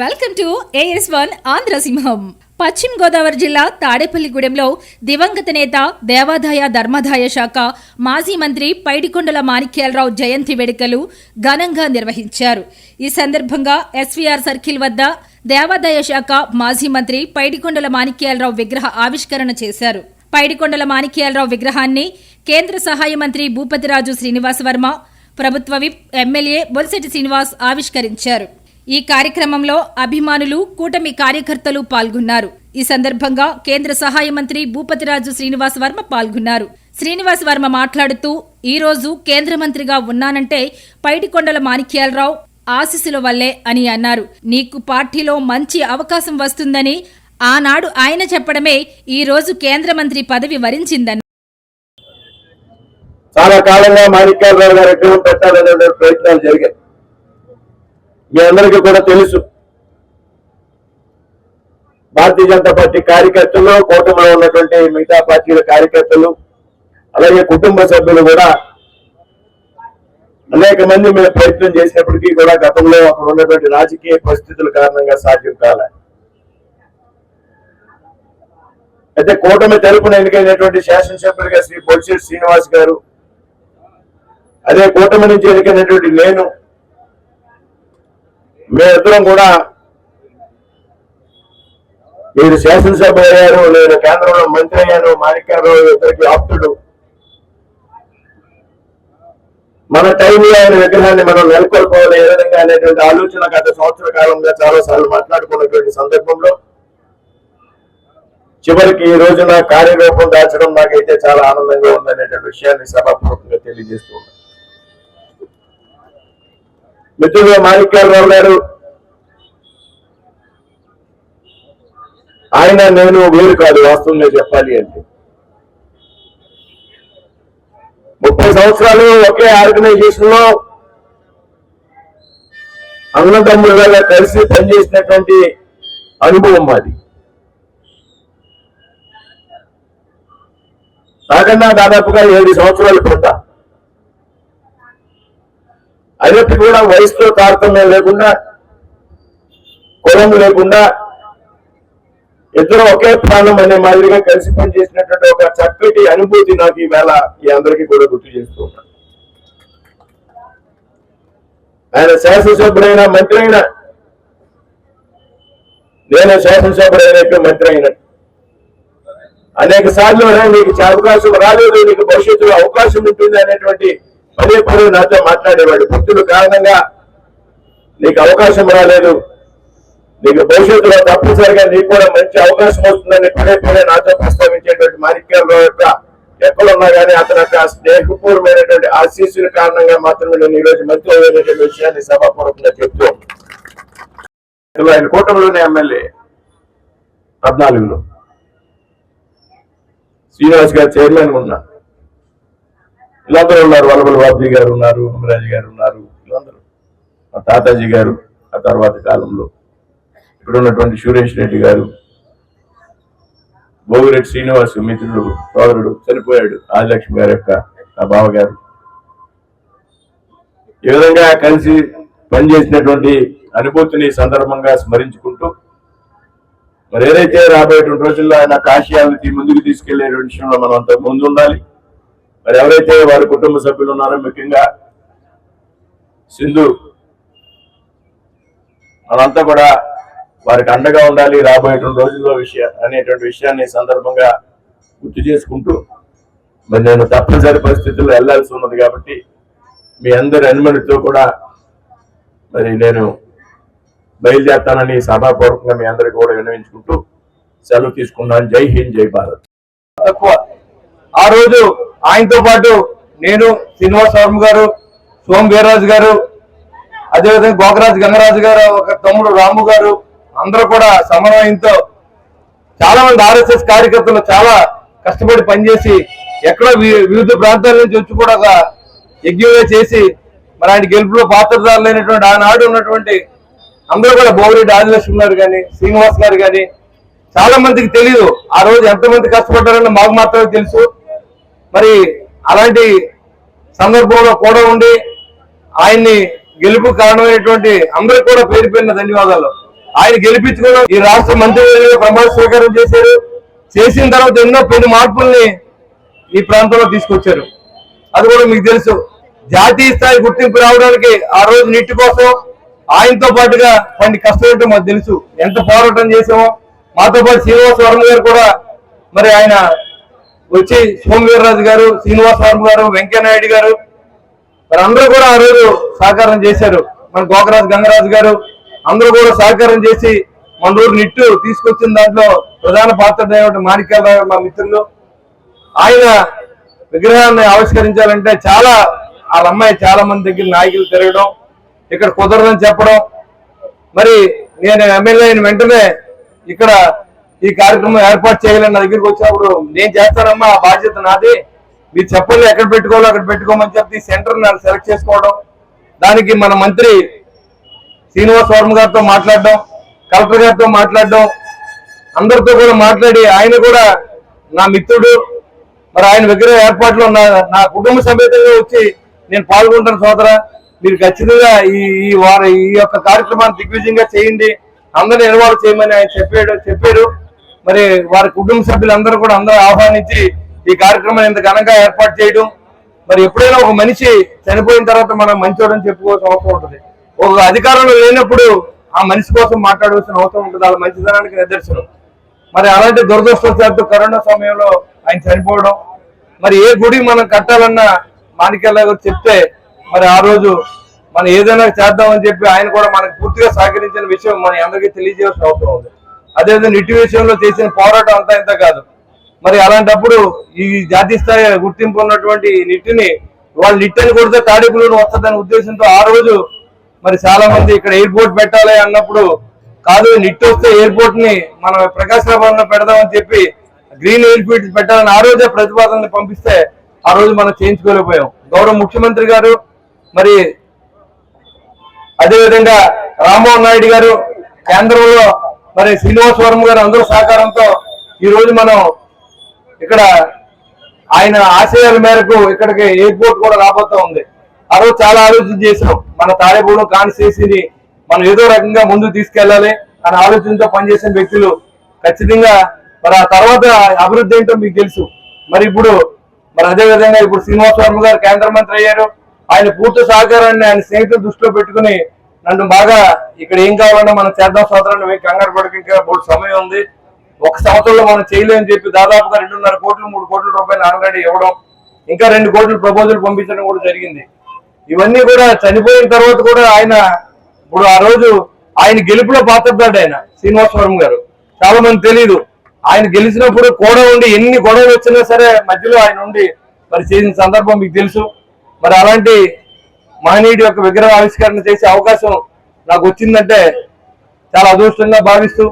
Welcome to AS one Andhrasimham పశ్చిమ గోదావరి జిల్లా తాడేపల్లిగూడెంలో దివంగత నేత దేవాదాయ ధర్మాదాయ శాఖ మాజీ మంత్రి పైడికొండల మాణిక్యాలరావు జయంతి వేడుకలు ఘనంగా నిర్వహించారు. ఈ సందర్భంగా ఎస్వీఆర్ సర్కిల్ వద్ద దేవాదాయ శాఖ మాజీ మంత్రి పైడికొండల మాణిక్యాలరావు విగ్రహ ఆవిష్కరణ చేశారు. పైడికొండల మాణిక్యాలరావు విగ్రహాన్ని కేంద్ర సహాయ మంత్రి భూపతిరాజు శ్రీనివాస వర్మ ప్రభుత్వ విప్ ఎమ్మెల్యే బొలిశెట్టి శ్రీనివాస్ ఆవిష్కరించారు. ఈ కార్యక్రమంలో అభిమానులు కూటమి కార్యకర్తలు పాల్గొన్నారు. ఈ సందర్భంగా కేంద్ర సహాయ మంత్రి భూపతిరాజు శ్రీనివాస్ వర్మ పాల్గొన్నారు. శ్రీనివాస్ వర్మ మాట్లాడుతూ ఈ రోజు కేంద్ర మంత్రిగా ఉన్నానంటే పైడికొండల మాణిక్యాలరావు ఆశీస్సుల వల్లే అని అన్నారు. నీకు పార్టీలో మంచి అవకాశం వస్తుందని ఆనాడు ఆయన చెప్పడమే ఈ రోజు కేంద్ర మంత్రి పదవి వరించిందని. చాలా కాలంగా మాణిక్యాలరావు గారు ప్రయత్నాలు జరిగాయి. మీ అందరికీ కూడా తెలుసు. భారతీయ జనతా పార్టీ కార్యకర్తలు కూటమిలో ఉన్నటువంటి మిగతా పార్టీల కార్యకర్తలు అలాగే కుటుంబ సభ్యులు కూడా అనేక మంది మేము ప్రయత్నం చేసినప్పటికీ కూడా గతంలో అక్కడ ఉన్నటువంటి రాజకీయ పరిస్థితుల కారణంగా సాధ్యం కాలే. అయితే కూటమి తరపున ఎన్నికైనటువంటి శాసనసభ్యులుగా శ్రీ బొల్శెట్టి శ్రీనివాస్ గారు అదే కూటమి నుంచి ఎన్నికైనటువంటి నేను మేమిద్దరం కూడా మీరు శాసనసభ అయ్యారు నేను కేంద్రంలో మంత్రి అయ్యాను మాణిక్యాలరావు ఇద్దరికి ఆప్తుడు. మన టైంలో ఆయన విగ్రహాన్ని మనం నెలకొల్పోవాలి ఏ విధంగా అనేటువంటి ఆలోచన గత సంవత్సర కాలంగా చాలా సార్లు మాట్లాడుకున్నటువంటి సందర్భంలో చివరికి ఈ రోజున కార్యరూపం దాచడం నాకైతే చాలా ఆనందంగా ఉందనేటువంటి విషయాన్ని సభాపూర్వకంగా తెలియజేస్తూ మిత్రుడు మిత్రులు మాణిక్యాలరావు గారు ఆయన నేను వేరు కాదు వాస్తవంగా చెప్పాలి అంటే. ముప్పై సంవత్సరాలు ఒకే ఆర్గనైజేషన్లో అన్నదమ్ములుగా కలిసి పనిచేసినటువంటి అనుభవం మాది. నాకన్నా దాదాపుగా ఏడు సంవత్సరాలు క్రితం అయినట్టు కూడా వయసుతో తారతమ్యం లేకుండా కులం లేకుండా ఇద్దరు ఒకే ప్రాణం అనే మాదిరిగా కలిసి పనిచేసినటువంటి ఒక చక్కటి అనుభూతి నాకు ఈవేళ ఈ అందరికీ కూడా గుర్తు చేస్తూ ఉన్నాను. ఆయన శాసనసభ్యుడైనా మంత్రి అయినా నేను శాసనసభ్యుడైనట్టు మంత్రి అయినా అనేక సార్లు నీకు అవకాశం రాలేదు నీకు భవిష్యత్తులో అవకాశం ఉంటుంది అనేటువంటి పదే పదే నాతో మాట్లాడేవాడు. భక్తుల కారణంగా నీకు అవకాశం రాలేదు. నీకు భవిష్యత్తులో తప్పనిసరిగా నీకు కూడా మంచి అవకాశం వస్తుందని పదే పదే నాతో ప్రస్తావించేటువంటి మాణిక్యాలరావు యొక్క ఎక్కడున్నా కానీ అతని యొక్క స్నేహపూర్వమైనటువంటి ఆశీస్సుల కారణంగా మాత్రమే నేను ఈ రోజు మంత్రి అయినటువంటి విషయాన్ని సభాపూర్వకంగా చెప్తూ ఉన్నాను. ఆయన కూటమిలోనే ఎమ్మెల్యే పద్నాలుగులో. శ్రీనివాస్ గారు చైర్మన్ ఉన్నా వీళ్ళందరూ ఉన్నారు. వల్లభల బాబుజీ గారు ఉన్నారు అమరాజు గారు ఉన్నారు వీళ్ళందరూ. మా తాతాజీ గారు ఆ తర్వాత కాలంలో. ఇప్పుడున్నటువంటి సురేష్ రెడ్డి గారు భోగిరెడ్డి శ్రీనివాస్ మిత్రుడు సోదరుడు చనిపోయాడు ఆదిలక్ష్మి గారి యొక్క నా బావగారు. ఈ విధంగా కలిసి పనిచేసినటువంటి అనుభూతిని సందర్భంగా స్మరించుకుంటూ మరి ఏదైతే రాబోయేటువంటి రోజుల్లో ఆయన కాశీయాలకి ముందుకు తీసుకెళ్ళేటువంటి విషయంలో మనం అంత ముందు ఉండాలి. మరి ఎవరైతే వారి కుటుంబ సభ్యులు ఉన్నారో ముఖ్యంగా సింధు మనంతా కూడా వారికి అండగా ఉండాలి రాబోయేటువంటి రోజుల్లో విషయ అనేటువంటి విషయాన్ని సందర్భంగా గుర్తు చేసుకుంటూ మరి నేను తప్పనిసరి పరిస్థితుల్లో వెళ్ళాల్సి ఉన్నది కాబట్టి మీ అందరి అనుమతితో కూడా మరి నేను బయలుదేరుతానని సభాపూర్వకంగా మీ అందరికి కూడా విన్నవించుకుంటూ సెలవు తీసుకున్నాను జై హింద్ జై భారత్. తక్కువ. ఆ రోజు ఆయనతో పాటు నేను శ్రీనివాస వర్మ గారు సోమ వీర్రాజు గారు అదేవిధంగా గోకరాజు గంగరాజు గారు ఒక తమ్ముడు రాము గారు అందరూ కూడా సమన్వయంతో చాలా మంది ఆర్ఎస్ఎస్ కార్యకర్తలు చాలా కష్టపడి పనిచేసి ఎక్కడో వి- వివిధ ప్రాంతాల నుంచి వచ్చి కూడా ఒక యజ్ఞమే చేసి మరి ఆయన గెలుపులో పాత్రదారులైనటువంటి ఆనాడు ఉన్నటువంటి అందరూ కూడా భోగిరెడ్డి ఆదిలక్ష్మి గారు కానీ శ్రీనివాస్ గారు కానీ చాలా మందికి తెలియదు ఆ రోజు ఎంతమంది కష్టపడ్డారని మాకు మాత్రమే తెలుసు. మరి అలాంటి సందర్భంలో కూడా ఉండి ఆయన్ని గెలుపు కారణమైనటువంటి అందరికి కూడా పేరు పేరిన ధన్యవాదాలు. ఆయన గెలిపించుకున్నాం ఈ రాష్ట్ర మంత్రి ప్రమాణ స్వీకారం చేశారు. చేసిన తర్వాత ఎన్నో పెను మార్పుల్ని ఈ ప్రాంతంలో తీసుకొచ్చారు. అది కూడా మీకు తెలుసు. జాతీయ స్థాయి గుర్తింపు రావడానికి ఆ రోజు నీటి కోసం ఆయనతో పాటుగా కొన్ని కష్టపడటం మాకు తెలుసు. ఎంత పోరాటం చేసామో మాతో పాటు శ్రీనివాస వర్మ గారు కూడా మరి ఆయన వచ్చి సోమవీర్రాజు గారు శ్రీనివాసరావు గారు వెంకయ్యనాయుడు గారు మరి అందరూ కూడా ఆ రోజు సహకారం చేశారు. మన గోకరాజు గంగరాజు గారు అందరూ కూడా సహకారం చేసి మన ఊరు నిట్టు తీసుకొచ్చిన దాంట్లో ప్రధాన పాత్ర మాణిక్యాలరావు మా మిత్రులు. ఆయన విగ్రహాన్ని ఆవిష్కరించాలంటే చాలా వాళ్ళ అమ్మాయి చాలా మంది దగ్గర నాయకులు తిరగడం ఇక్కడ కుదరదని చెప్పడం. మరి నేను ఎమ్మెల్యే అయిన వెంటనే ఇక్కడ ఈ కార్యక్రమం ఏర్పాటు చేయాలని నా దగ్గరికి వచ్చినప్పుడు నేను చేస్తానమ్మా ఆ బాధ్యత నాది. మీరు చెప్పండి ఎక్కడ పెట్టుకోవాలో అక్కడ పెట్టుకోమని చెప్పి సెంటర్ నన్ను సెలెక్ట్ చేసుకోవడం. దానికి మన మంత్రి శ్రీనివాస్ వర్మ గారితో మాట్లాడడం కలెక్టర్ గారితో మాట్లాడడం అందరితో కూడా మాట్లాడి ఆయన కూడా నా మిత్రుడు. మరి ఆయన విగ్రహ ఏర్పాట్లు నా నా కుటుంబ సమేతంగా వచ్చి నేను పాల్గొంటాను సోదర. మీరు ఖచ్చితంగా ఈ ఈ వారి ఈ యొక్క కార్యక్రమాన్ని దిగ్విజయంగా చేయండి. అందరిని ఇన్వాల్వ్ చేయమని ఆయన చెప్పాడు చెప్పారు. మరి వారి కుటుంబ సభ్యులందరూ కూడా అందరూ ఆహ్వానించి ఈ కార్యక్రమాన్ని ఇంత ఘనంగా ఏర్పాటు చేయడం మరి ఎప్పుడైనా ఒక మనిషి చనిపోయిన తర్వాత మనం మంచోడని చెప్పుకోవాల్సిన అవసరం ఉంటుంది. ఒక అధికారంలో లేనప్పుడు ఆ మనిషి కోసం మాట్లాడవలసిన అవసరం ఉంటుంది. వాళ్ళ మంచితనానికి నిదర్శనం. మరి అలాంటి దురదృష్టవశాత్తు కరోనా సమయంలో ఆయన చనిపోవడం మరి ఏ గుడి మనం కట్టాలన్నా మాణిక్యాల గారు చెప్తే మరి ఆ రోజు మనం ఏదైనా చేద్దామని చెప్పి ఆయన కూడా మనకు పూర్తిగా సహకరించిన విషయం మన అందరికీ తెలియజేయాల్సిన అవసరం ఉంది. అదేవిధంగా ఇటు విషయంలో చేసిన పోరాటం అంతా ఇంత కాదు. మరి అలాంటప్పుడు ఈ జాతీయ స్థాయి గుర్తింపు ఉన్నటువంటి నిట్టిని వాళ్ళు నిట్టని కొడితే తాడిపులు వస్తుందనే ఉద్దేశంతో ఆ రోజు మరి చాలా మంది ఇక్కడ ఎయిర్పోర్ట్ పెట్టాలి అన్నప్పుడు కాదు నిట్టు వస్తే ఎయిర్పోర్ట్ని మనం ప్రకాశరాబాద్ పెడదామని చెప్పి గ్రీన్ ఎయిర్పోర్ట్ పెట్టాలని ఆ రోజే ప్రతిపాదనని పంపిస్తే ఆ రోజు మనం చేయించుకోలేకపోయాం. గౌరవ ముఖ్యమంత్రి గారు మరి అదేవిధంగా రామ్మోహన్ నాయుడు గారు కేంద్రంలో మరి శ్రీనివాస్ వర్మ గారు అందరూ సహకారంతో ఈ రోజు మనం ఇక్కడ ఆయన ఆశయాల మేరకు ఇక్కడికి ఎయిర్పోర్ట్ కూడా రాబోతా ఉంది. ఆ రోజు చాలా ఆలోచన చేసాం మన తాడేపూడి కాన్స్టిట్యూన్సీని మనం ఏదో రకంగా ముందు తీసుకెళ్ళాలి అని ఆలోచనతో పనిచేసిన వ్యక్తులు ఖచ్చితంగా మరి ఆ తర్వాత అభివృద్ధి ఏంటో మీకు తెలుసు. మరి ఇప్పుడు మరి అదే విధంగా ఇప్పుడు శ్రీనివాస్ వర్మ గారు కేంద్ర మంత్రి అయ్యారు. ఆయన పూర్తి సహకారాన్ని ఆయన స్నేహితులు దృష్టిలో పెట్టుకుని అండ్ బాగా ఇక్కడ ఏం కావాలన్నా మనం చేద్దాం సోదరుని మీకు కంగారు పడక ఇంకా మూడు సమయం ఉంది. ఒక సంవత్సరంలో మనం చేయలేమని చెప్పి దాదాపుగా రెండున్నర కోట్లు మూడు కోట్ల రూపాయలు ఆల్రెడీ ఇవ్వడం ఇంకా రెండు కోట్ల ప్రపోజల్ పంపించడం కూడా జరిగింది. ఇవన్నీ కూడా చనిపోయిన తర్వాత కూడా ఆయన ఇప్పుడు ఆ రోజు ఆయన గెలుపులో పాత్రపడ్డాడు ఆయన శ్రీనివాసవరం గారు. చాలా మంది తెలియదు ఆయన గెలిచినప్పుడు కూడా ఉండి ఎన్ని గొడవలు వచ్చినా సరే మధ్యలో ఆయన ఉండి మరి చేసిన సందర్భం మీకు తెలుసు. మరి అలాంటి మహనీయుడి యొక్క విగ్రహ ఆవిష్కరణ చేసే అవకాశం నాకు వచ్చిందంటే చాలా అదృష్టంగా భావిస్తూ